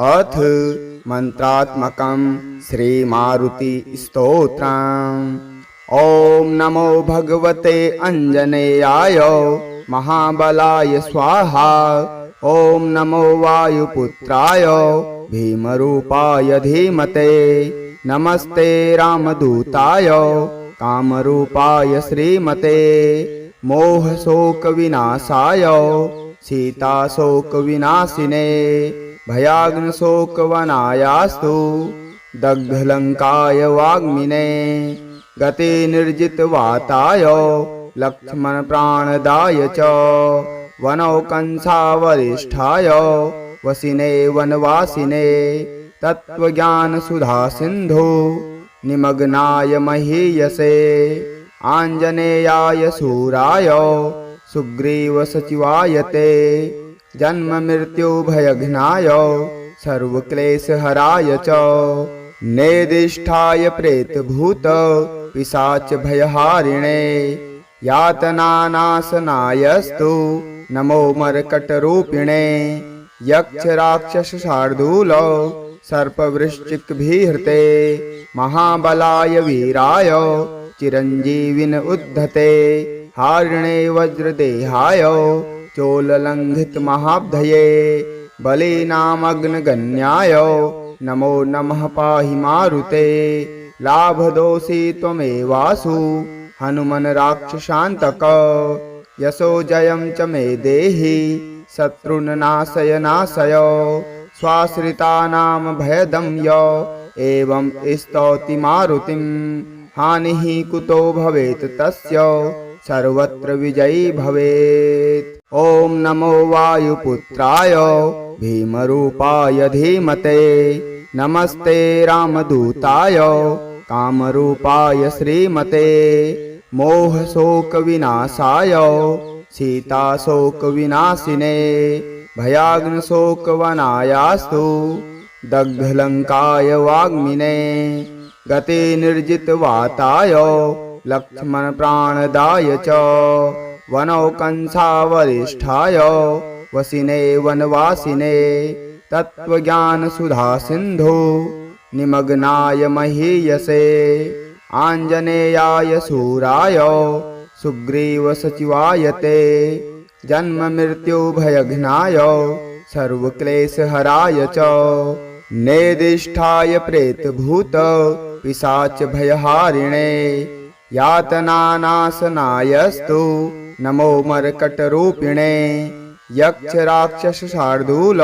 अथ मन्त्रात्मकं श्रीमारुतिस्तोत्रम् ॐ नमो भगवते अञ्जनेयाय महाबलाय स्वाहा। ॐ नमो वायुपुत्राय भीमरूपाय धीमते। नमस्ते रामदूताय कामरूपाय श्रीमते। मोहशोकविनाशाय सीताशोकविनाशिने भयाग्नशोकवनायास्तु दग्धलङ्काय वाग्मिने गतिनिर्जितवाताय लक्ष्मणप्राणदाय च वनौकंसावरिष्ठाय वसिने वनवासिने तत्त्वज्ञानसुधासिन्धु निमग्नाय महीयसे आञ्जनेयाय शूराय सुग्रीवसचिवाय ते जन्ममृत्युभयघ्नाय सर्वक्लेशहराय च। नेदिष्ठाय प्रेतभूत पिशाचभयहारिणे। यातनानाशनायस्तु नमो मर्कटरूपिणे। यक्षराक्षसशार्दूल सर्पवृश्चिकभिहृते। महाबलाय वीराय चिरञ्जीविन उद्धते। हारिणे वज्रदेहाय चोललङ्घितमहाब्धये बलीनामग्नगण्याय नमो नमः पाहि मारुते। लाभदोषी त्वमेवासु। हनुमन्राक्षसान्तक यशो जयं च मे देहि। शत्रुन्नाशय नाशय स्वाश्रितानां भयदं य एवं स्तौति मारुतिं हानिः कुतो भवेत् तस्य। सर्वत्र विजयी भवेत् ॐ नमो वायुपुत्राय भीमरूपाय धीमते। नमस्ते रामदूताय कामरूपाय श्रीमते। मोहशोकविनाशाय सीताशोकविनाशिने। भयाग्नशोकवनायास्तु दग्धलङ्काय वाग्मिने। गतिनिर्जितवाताय लक्ष्मणप्राणदाय च वनौकंसावरिष्ठाय वसिने वनवासिने तत्त्वज्ञानसुधासिन्धु निमग्नाय महीयसे आञ्जनेयाय शूराय सुग्रीवसचिवाय ते जन्ममृत्युभयघ्नाय सर्वक्लेशहराय च नेदिष्ठाय प्रेतभूत पिशाचभयहारिणे यातनानाशनायस्तु नमो मर्कटरूपिणे यक्षराक्षसशार्दूल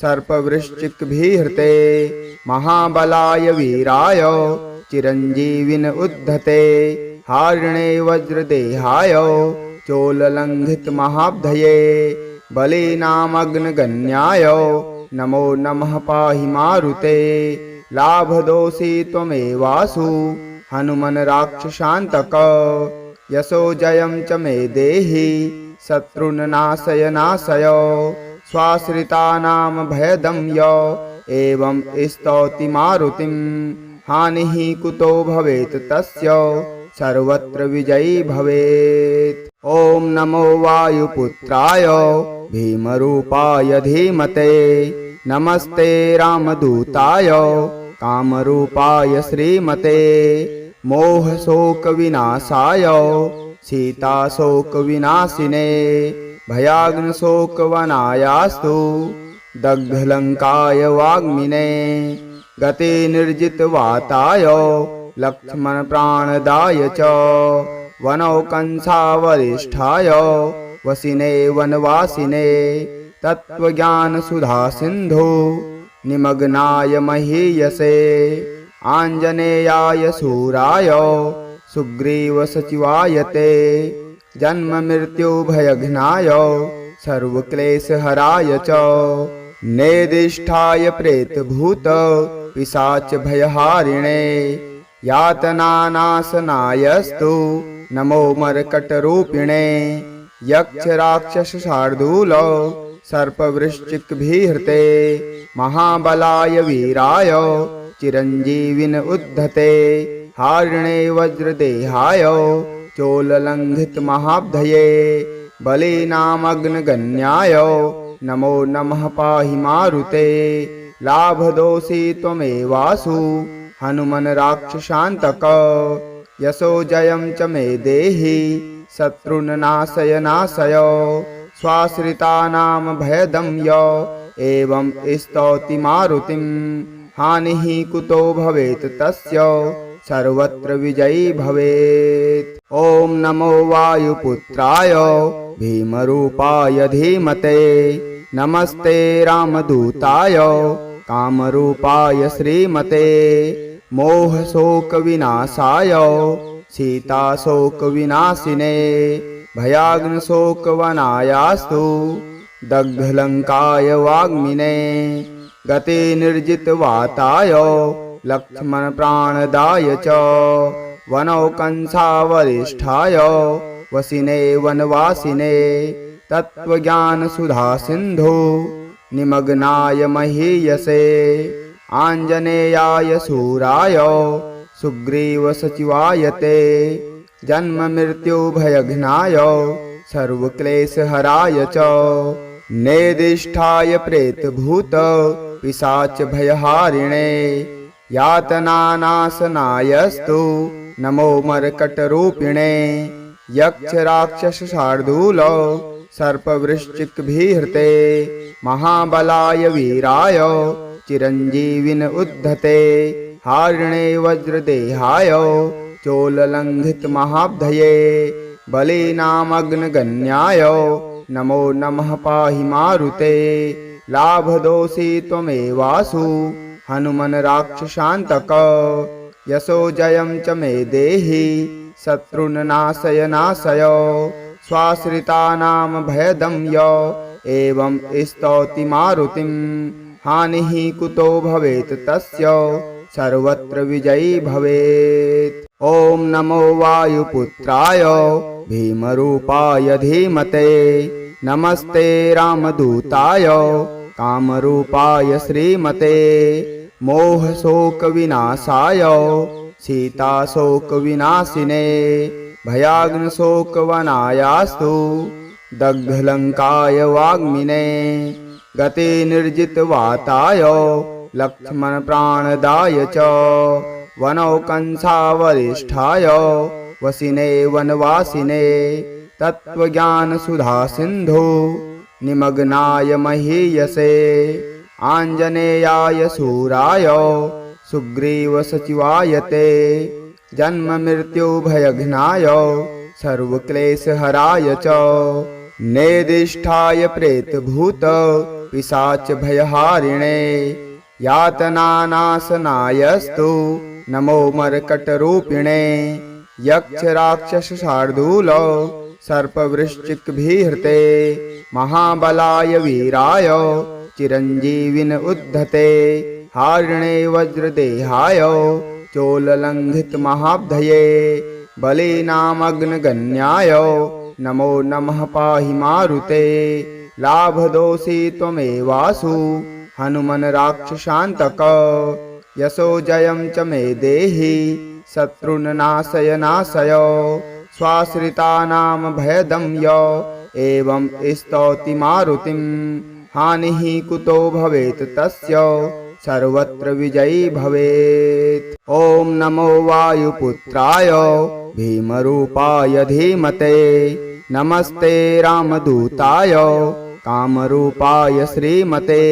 सर्पवृश्चिकभिहृते महाबलाय वीराय चिरञ्जीविन उद्धते हारिणे वज्रदेहाय चोललङ्घितमहाब्धये बलीनामग्नगण्याय नमो नमः पाहि मारुते लाभदोषी त्वमेवासु हनुमन्राक्षसान्तक यशो जयं च मे देहि शत्रुन्नाशय नाशय स्वाश्रितानां भयदं य एवं स्तौति मारुतिं हानिः कुतो भवेत् तस्य सर्वत्र विजयी भवेत्। ॐ नमो वायुपुत्राय भीमरूपाय धीमते नमस्ते रामदूताय कामरूपाय श्रीमते मोहशोकविनाशाय सीताशोकविनाशिने भयाग्नशोकवनायास्तु दग्धलङ्काय वाग्मिने गतिनिर्जितवाताय लक्ष्मणप्राणदाय च वनौकंसावरिष्ठाय वसिने वनवासिने तत्त्वज्ञानसुधासिन्धु निमग्नाय महीयसे आञ्जनेयाय शूराय सुग्रीवसचिवाय ते जन्ममृत्युभयघ्नाय सर्वक्लेशहराय च। नेदिष्ठाय प्रेतभूत। पिशाचभयहारिणे यातनानाशनायस्तु। नमो मर्कटरूपिणे। यक्षराक्षसशार्दूल। सर्पवृश्चिकभिहृते महाबलाय वीराय चिरञ्जीविन उद्धते। हारिणे वज्रदेहाय चोललङ्घितमहाब्धये बलीनामग्नगण्याय नमो नमः पाहि मारुते। लाभदोषी त्वमेवासु। हनुमन् राक्षसान्तक। यशो जयं च मे देहि। शत्रुन्नाशय नाशय स्वाश्रितानां भयदं य एवं स्तौति मारुतिं हानिः कुतो भवेत् तस्य सर्वत्र विजयी भवेत्। ॐ नमो वायुपुत्राय भीमरूपाय धीमते। नमस्ते रामदूताय कामरूपाय श्रीमते। मोहशोकविनाशाय सीताशोकविनाशिने भयाग्नशोकवनायास्तु दग्धलङ्काय वाग्मिने गतिनिर्जितवाताय लक्ष्मणप्राणदाय च वनौकंसावरिष्ठाय वसिने वनवासिने तत्त्वज्ञानसुधासिन्धु निमग्नाय महीयसे आञ्जनेयाय शूराय सुग्रीवसचिवाय ते जन्ममृत्युभयघ्नाय सर्वक्लेशहराय च नेदिष्ठाय प्रेतभूत पिशाचभयहारिणे यातनानाशनायस्तु नमो मर्कटरूपिणे यक्षराक्षसशार्दूल सर्पवृश्चिकभिहृते महाबलाय वीराय चिरञ्जीविन उद्धते हारिणे वज्रदेहाय चोललङ्घितमहाब्धये बलीनामग्नगण्याय नमो नमः पाहि मारुते लाभदोषी त्वमेवासु। हनुमन् राक्षसान्तक। यशो जयं च मे देहि। शत्रुन्नाशय नाशय स्वाश्रितानां भयदं य एवं स्तौति मारुतिं हानिः कुतो भवेत् तस्य। सर्वत्र विजयी भवेत्। ॐ नमो वायुपुत्राय। भीमरूपाय धीमते। नमस्ते रामदूताय। कामरूपाय श्रीमते। मोहशोकविनाशाय। सीताशोकविनाशिने। भयाग्नशोकवनायास्तु। दग्धलङ्काय वाग्मिने। गतिनिर्जितवाताय लक्ष्मणप्राणदाय च। वनौकंसावरिष्ठाय। वसिने वनवासिने तत्त्वज्ञानसुधासिन्धु निमग्नाय महीयसे। आञ्जनेयाय शूराय सुग्रीवसचिवाय ते जन्ममृत्युभयघ्नाय सर्वक्लेशहराय च। नेदिष्ठाय प्रेतभूत पिशाचभयहारिणे यातनानाशनायस्तु नमो मर्कटरूपिणे। यक्षराक्षसशार्दूल सर्पवृश्चिकभिहृते महाबलाय वीराय चिरञ्जीविन उद्धते हारिणे वज्रदेहाय चोललङ्घितमहाब्धये बलीनामग्नगण्याय नमो नमः पाहि मारुते लाभदोषी त्वमेवासु हनुमन् राक्षसान्तक यशो जयं च मे देहि शत्रुन्नाशय नाशय स्वाश्रितानां भयदं य। एवं स्तौति मारुतिं। हानिः कुतो भवेत् तस्य। सर्वत्र विजयी भवेत्। ॐ नमो वायुपुत्राय। भीमरूपाय धीमते। नमस्ते रामदूताय। कामरूपाय श्रीमते।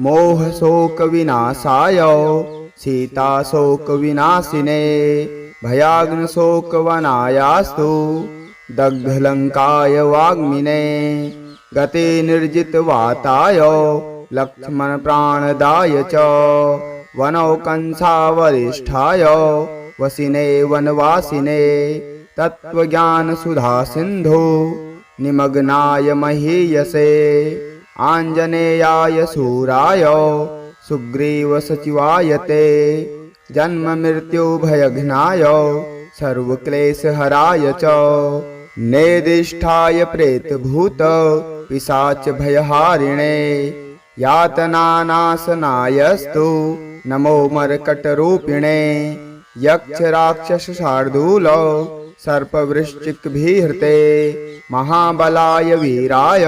मोहशोकविनाशाय। सीताशोकविनाशिने भयाग्नशोकवनायास्तु दग्धलङ्काय वाग्मिने गतिनिर्जितवाताय लक्ष्मणप्राणदाय च वनौकंसावरिष्ठाय वसिने वनवासिने तत्त्वज्ञानसुधासिन्धु निमग्नाय महीयसे आञ्जनेयाय शूराय सुग्रीवसचिवाय ते जन्ममृत्युभयघ्नाय सर्वक्लेशहराय च। नेदिष्ठाय प्रेतभूत पिशाचभयहारिणे। यातनानाशनायस्तु नमो मर्कटरूपिणे। यक्षराक्षसशार्दूल सर्पवृश्चिकभिहृते। महाबलाय वीराय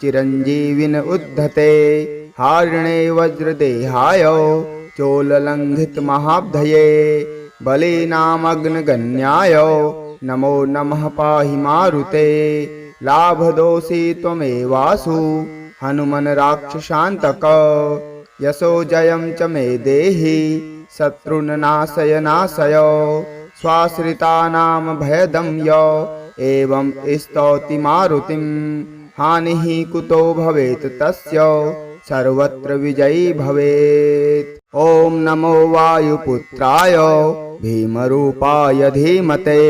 चिरञ्जीविन उद्धते। हारिणे वज्रदेहाय चोललङ्घितमहाब्धये बलीनामग्नगण्याय नमो नमः पाहि मारुते। लाभदोषी त्वमेवासु। हनुमन् राक्षसान्तक। यशो जयं च मे देहि। शत्रुन्नाशय नाशय। स्वाश्रितानां भयदं य। एवं स्तौति मारुतिं। हानिः कुतो भवेत् तस्य। सर्वत्र विजयी भवेत् ॐ नमो वायुपुत्राय भीमरूपाय धीमते।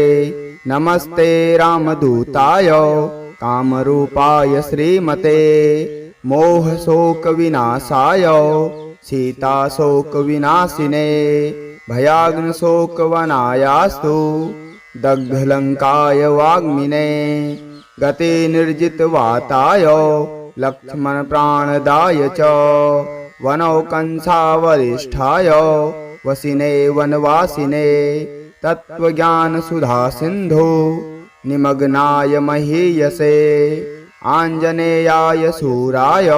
नमस्ते रामदूताय कामरूपाय श्रीमते। मोहशोकविनाशाय सीताशोकविनाशिने भयाग्नशोकवनायास्तु दग्धलङ्काय वाग्मिने गतिनिर्जितवाताय लक्ष्मणप्राणदाय च वनौकंसावरिष्ठाय वसिने वनवासिने तत्त्वज्ञानसुधासिन्धु निमग्नाय महीयसे आञ्जनेयाय शूराय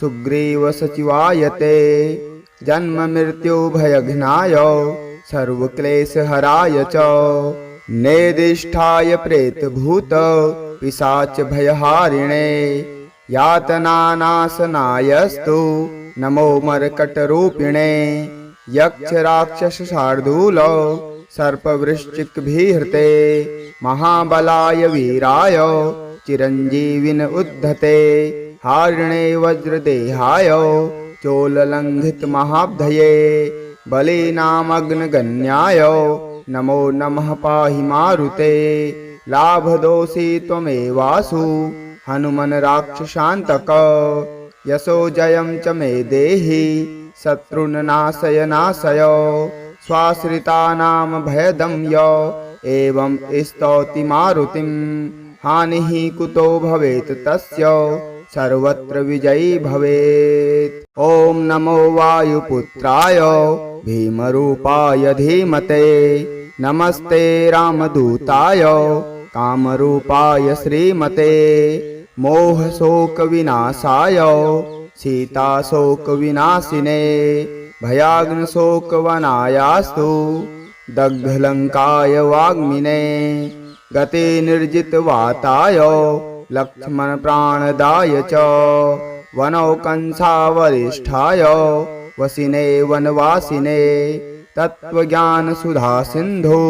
सुग्रीवसचिवाय ते जन्ममृत्युभयघ्नाय सर्वक्लेशहराय च नेदिष्ठाय प्रेतभूत पिशाचभयहारिणे यातनानाशनायस्तु नमो मर्कटरूपिणे यक्षराक्षसशार्दूल सर्पवृश्चिकभिहृते महाबलाय वीराय चिरञ्जीविन उद्धते हारिणे वज्रदेहाय चोललङ्घितमहाब्धये बलीनामग्नगण्याय नमो नमः पाहि मारुते लाभदोषी त्वमेवासु हनुमन् राक्षसान्तक यशो जयं च मे देहि शत्रुन्नाशय नाशय स्वाश्रितानां भयदं य एवं स्तौति मारुतिं हानिः कुतो भवेत् तस्य सर्वत्र विजयी भवेत्। ॐ नमो वायुपुत्राय भीमरूपाय धीमते। नमस्ते रामदूताय कामरूपाय श्रीमते मोहशोकविनाशाय सीताशोकविनाशिने भयाग्नशोकवनायास्तु दग्धलङ्काय वाग्मिने गतिनिर्जितवाताय लक्ष्मणप्राणदाय च वनौकंसावरिष्ठाय वसिने वनवासिने तत्त्वज्ञानसुधासिन्धु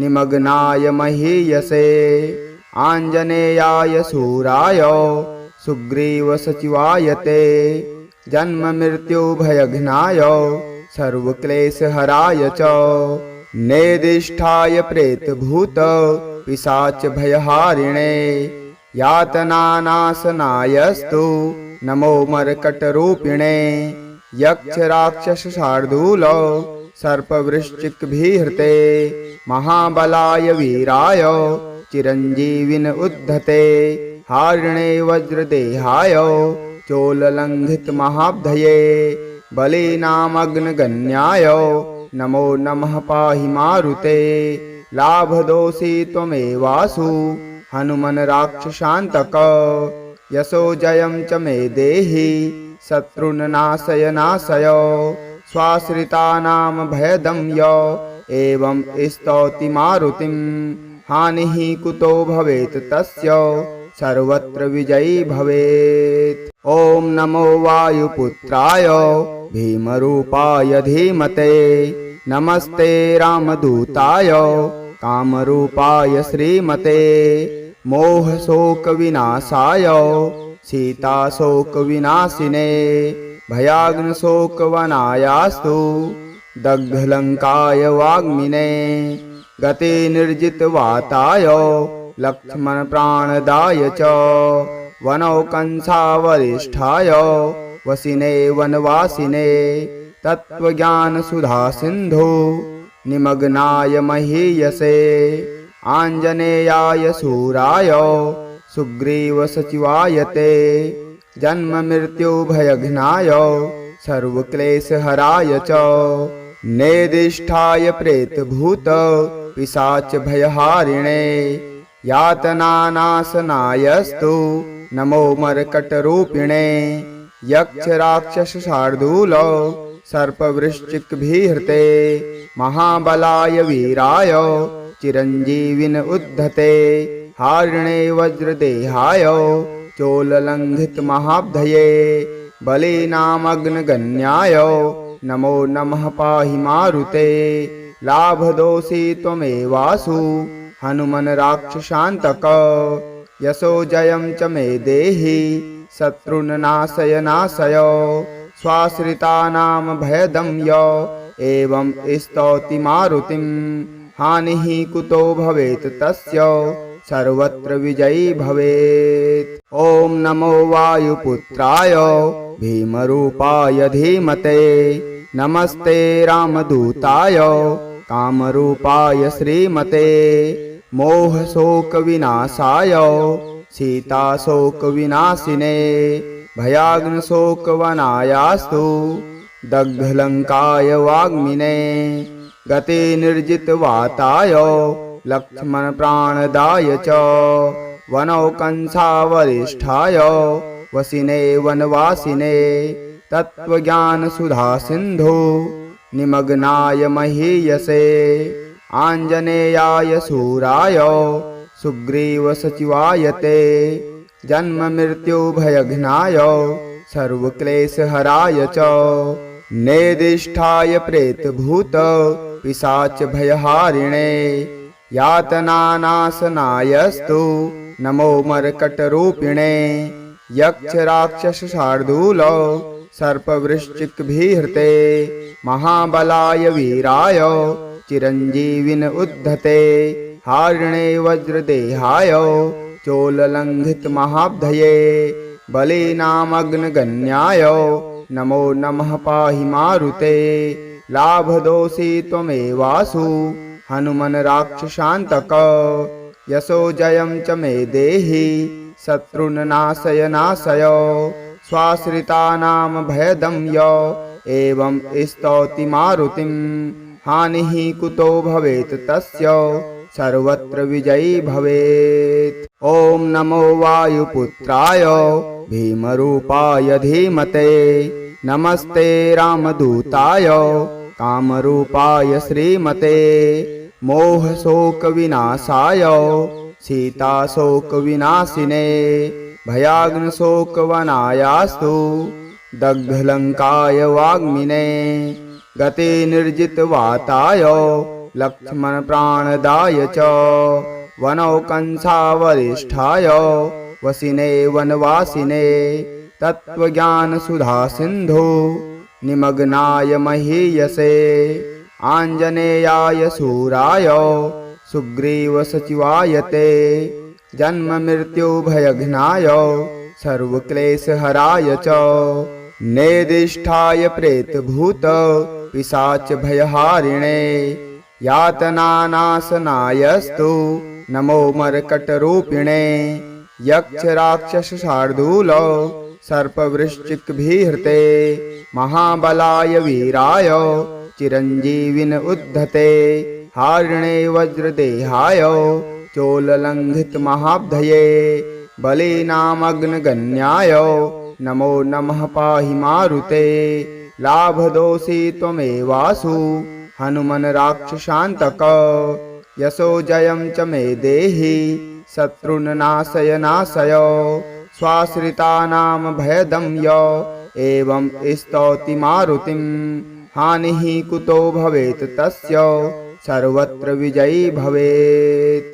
निमग्नाय महीयसे आञ्जनेयाय शूराय सुग्रीवसचिवाय ते जन्ममृत्युभयघ्नाय सर्वक्लेशहराय च। नेदिष्ठाय प्रेतभूत पिशाचभयहारिणे यातनानाशनायस्तु नमो मर्कटरूपिणे यक्षराक्षसशार्दूल सर्पवृश्चिकभिहृते महाबलाय वीराय चिरञ्जीविन उद्धते। हारिणे वज्रदेहाय चोललङ्घितमहाब्धये बलीनामग्नगण्याय नमो नमः पाहि मारुते। लाभदोषी त्वमेवासु। हनुमन् राक्षसान्तक। यशो जयं च मे देहि। शत्रुन्नाशय नाशय स्वाश्रितानां भयदं य एवं स्तौति मारुतिं हानिः कुतो भवेत् तस्य सर्वत्र विजयी भवेत्। ॐ नमो वायुपुत्राय भीमरूपाय धीमते। नमस्ते रामदूताय कामरूपाय श्रीमते। मोहशोकविनाशाय सीताशोकविनाशिने। भयाग्नशोकवनायास्तु दग्धलङ्काय वाग्मिने गतिनिर्जितवाताय लक्ष्मणप्राणदाय च वनौकंसावरिष्ठाय वसिने वनवासिने तत्त्वज्ञानसुधासिन्धु निमग्नाय महीयसे आञ्जनेयाय शूराय सुग्रीवसचिवाय ते जन्ममृत्युभयघ्नाय सर्वक्लेशहराय च नेदिष्ठाय प्रेतभूत पिशाचभयहारिणे यातनानाशनायस्तु नमो मर्कटरूपिणे यक्षराक्षसशार्दूल सर्पवृश्चिकभिहृते महाबलाय वीराय चिरञ्जीविन उद्धते हारिणे वज्रदेहाय चोललङ्घितमहाब्धये बलीनामग्नगण्याय नमो नमः पाहि मारुते लाभदोषी त्वमेवासु। हनुमन् राक्षसान्तक। यशो जयं च मे देहि। शत्रुन्नाशय नाशय स्वाश्रितानां भयदं य एवं स्तौति मारुतिं हानिः कुतो भवेत् तस्य। सर्वत्र विजयी भवेत्। ॐ नमो वायुपुत्राय। भीमरूपाय धीमते। नमस्ते रामदूताय कामरूपाय श्रीमते मोहशोकविनाशाय सीताशोकविनाशिने भयाग्नशोकवनायास्तु दग्धलङ्काय वाग्मिने गतिनिर्जितवाताय लक्ष्मणप्राणदाय च वनौकंसावरिष्ठाय वसिने वनवासिने तत्त्वज्ञानसुधासिन्धु निमग्नाय महीयसे। आञ्जनेयाय शूराय सुग्रीवसचिवाय ते जन्ममृत्युभयघ्नाय सर्वक्लेशहराय च। नेदिष्ठाय प्रेतभूत पिशाचभयहारिणे यातनानाशनायस्तु नमो मर्कटरूपिणे। यक्षराक्षसशार्दूल सर्पवृश्चिकभिहृते महाबलाय वीराय चिरञ्जीविन उद्धते हारिणे वज्रदेहाय चोललङ्घितमहाब्धये बलीनामग्नगण्याय नमो नमः पाहि मारुते लाभदोषी त्वमेवासु हनुमन् राक्षसान्तक यशो जयं च मे देहि शत्रुन्नाशय नाशय स्वाश्रितानां भयदं य। एवं स्तौति मारुतिं। हानिः कुतो भवेत् तस्य। सर्वत्र विजयी भवेत्। ॐ नमो वायुपुत्राय। भीमरूपाय धीमते। नमस्ते रामदूताय। कामरूपाय श्रीमते। मोहशोकविनाशाय। सीताशोकविनाशिने भयाग्नशोकवनायास्तु दग्धलङ्काय वाग्मिने। गतिनिर्जितवाताय लक्ष्मणप्राणदाय च। वनौकंसावरिष्ठाय वसिने वनवासिने। तत्त्वज्ञानसुधासिन्धु निमग्नाय महीयसे। आञ्जनेयाय शूराय सुग्रीवसचिवाय ते जन्ममृत्युभयघ्नाय सर्वक्लेशहराय च। नेदिष्ठाय प्रेतभूत पिशाचभयहारिणे यातनानाशनायस्तु नमो मर्कटरूपिणे। यक्षराक्षसशार्दूल सर्पवृश्चिकभिहृते। महाबलाय वीराय चिरञ्जीविन उद्धते। हारिणे वज्रदेहाय चोललङ्घितमहाब्धये बलीनामग्नगण्याय नमो नमः पाहि मारुते। लाभदोषी त्वमेवासु। हनुमन् राक्षसान्तक। यशो जयं च मे देहि। शत्रुन्नाशय नाशय स्वाश्रितानां भयदं य एवं स्तौति मारुतिं हानिः कुतो भवेत् तस्य। सर्वत्र विजयी भवेत्